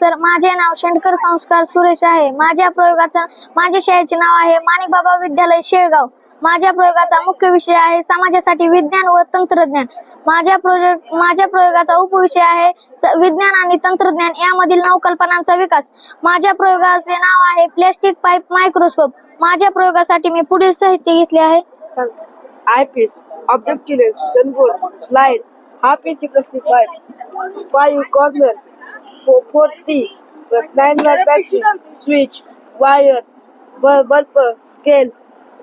तर माझे नाव शेंडकर संस्कार सुरेश आहे. माझ्या प्रयोगाचं माझ्या शाळेचे नाव आहे माणिक बाबा विद्यालय शेळगाव. माझ्या प्रयोगाचा मुख्य विषय आहे समाजासाठी विज्ञान व तंत्रज्ञान. माझ्या प्रोजेक्ट माझ्या प्रयोगाचा उपविषय आहे स- विज्ञान आणि तंत्रज्ञान. यामधील नवकल्पनांचा विकास. माझ्या प्रयोगाचे नाव आहे प्लॅस्टिक पाईप मायक्रोस्कोप. माझ्या प्रयोगासाठी मी पुढील साहित्य घेतले आहे. eyepiece, objective lens, sunboard, slide, half inch plastic corner, four, four T, nine watt battery, switch, wire, bu- bulb, scale,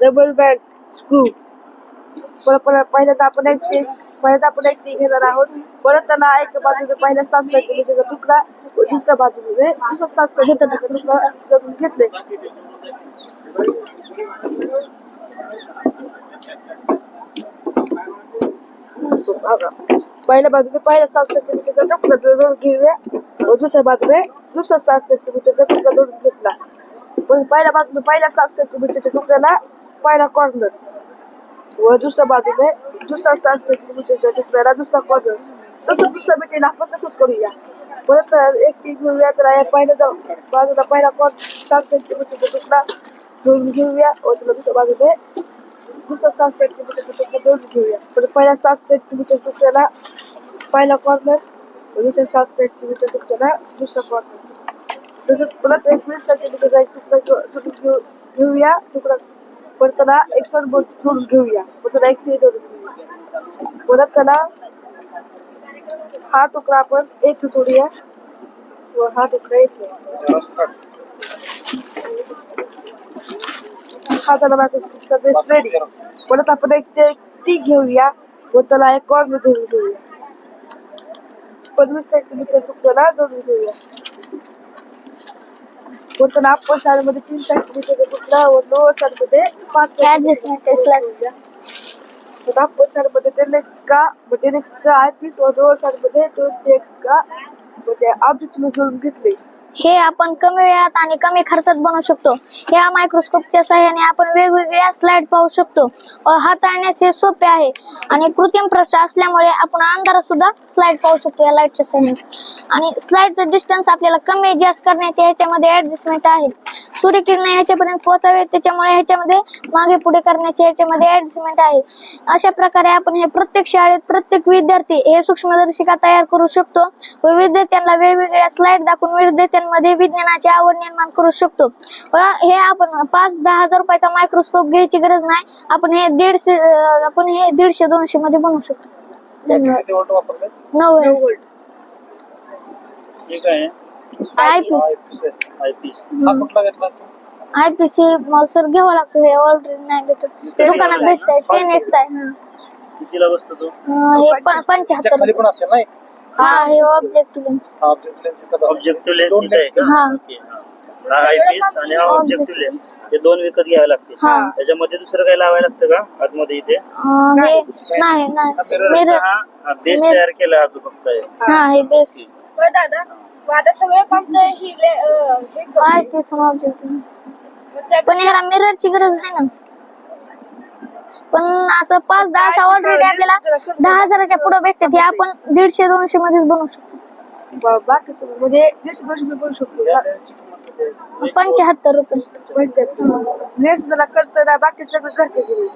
rubber band, screw. परत परत पहिल्यांदा आपण एक पहिल्यांदा आपण एक टी घेणार आहोत. परत त्याला एक बाजूने पहिल्या सात सेंटीमीटरचा तुकडा दुसऱ्या बाजूने दुसरा सात सेंटीमीटरचा तुकडा घेतले. पहिल्या बाजूने पहिल्या सात सेंटीमीटरचा तुकडा जोडून घेऊया व दुसऱ्या बाजूने दुसरा सात सेंटीमीटरचा तुकडा जोडून घेतला पण पहिल्या बाजूने पहिल्या सात सेंटीमीटरच्या तुकड्याला पहिला कॉर्नर व दुसऱ्या बाजूने दुसरा सात सेंटीमीटरच्या तुकड्याला दुसरा कॉर्नर तसं दुसऱ्या बेटीला आपण तसंच करूया परत एक टी घेऊया तर या पहिल्या बाजूला पहिला कॉर्न सात सेंटीमीटरचा तुकडा जोडून घेऊया व तुला दुसऱ्या बाजूने दुसरा सात सेंटीमीटरचा तुकडा जोडून घेऊया परत पहिल्या सात सेंटीमीटर तुकड्याला पहिला कॉर्नर दुसऱ्या सात सेंटीमीटर तुकड्याला दुसरा कॉर्नर तसंच परत एक वीस सेंटीमीटरचा एक तुकडा जो- घेऊ घेऊया तुकडा परत त्याला एक बोट जोडून घेऊया परत त्याला एक टी जोडून घेऊया परत त्याला हा तुकडा आपण येथे जोडूया व हा तुकडा माझा बेस रेडी परत आपण एक ते टी घेऊया. व त्याला एक कॉर्नर जोडून घेऊया पंचवीस सेंटीमीटर तुकड्याला जोडून घेऊया व त्याला अप्पर साईडमध्ये तीन सेंटीमीटर तुकडा व लोअर साईडमध्ये पाच is like- आता अप्पर साईडमध्ये टेन एक्स का व टेन एक्सचा आय पीस व लोअर साईडमध्ये ट्वेंटी एक्स का म्हणजे ऑब्जेक्ट जोडून घेतले. हे आपण कमी वेळात आणि कमी खर्चात बनवू शकतो. या मायक्रोस्कोपच्या सहाय्याने आपण वेगवेगळ्या स्लाइड पाहू शकतो. व हाताळण्यास हे सोपे आहे आणि कृत्रिम प्रश असल्यामुळे आपण अंधारात सुद्धा स्लाइड पाहू शकतो या लाईटच्या सहाय्याने. आणि स्लाइडचं डिस्टन्स आपल्याला कमी जास्त करण्याचे ह्याच्यामध्ये ऍडजस्टमेंट आहे. सूर्यकिरण ह्याच्यापर्यंत पोहोचावे त्याच्यामुळे ह्याच्यामध्ये मागे पुढे करण्याचे ह्याच्यामध्ये ऍडजस्टमेंट आहे. अशा प्रकारे आपण हे प्रत्येक शाळेत प्रत्येक विद्यार्थी हे सूक्ष्मदर्शिका तयार करू शकतो व विद्यार्थ्यांना वेगवेगळ्या स्लाइड दाखवून विद्यार्थ्यांमध्ये विज्ञानाची आवड निर्माण करू शकतो. व हे आपण पाच दहा हजार रुपयाचा मायक्रोस्कोप घ्यायची गरज नाही. आपण हे दीडशे आपण हे दीडशे दोनशे मध्ये बनवू शकतो. नऊ हे आयपीस हा सर घ्यावं लागतं हे ऑलरेडी नाही भेटत. दुकानात भेटतंय. टेन एक्स आहे हा. कितीला बसतो तो? हे पंच्याहत्तर हा हे. Object lens object lens objective lens इथं आहे का? हा. ओके, हा. हा आयपीस आणि हा ऑब्जेक्टिव्ह लेन्स हे दोन विकत घ्यावे लागतील. हा. त्याच्यामध्ये दुसरं काही लावायला लागतं का? आतमध्ये इथे? अं, हे नाही. नाही मिरर हा बेस तयार केला हा तो फक्त. हा हे बेस होय दादा. माझं सगळं ही ले- अं, हे आय सी ऑब्जेक्ट मग त्या- पण ह्याला मिररची गरज आहे ना? पण असं पाच दहा असा ऑलरेडी आपल्याला दहा हजाराच्या पुढे भेटतात हे आपण दीडशे दोनशे मध्येच बनवू शकतो. बाकी सगळं म्हणजे दीडशे दोनशे रुपये करू शकतो? पंच्याहत्तर रुपये. लेन्स त्याला करतो ना बाकी सगळं खर्च केले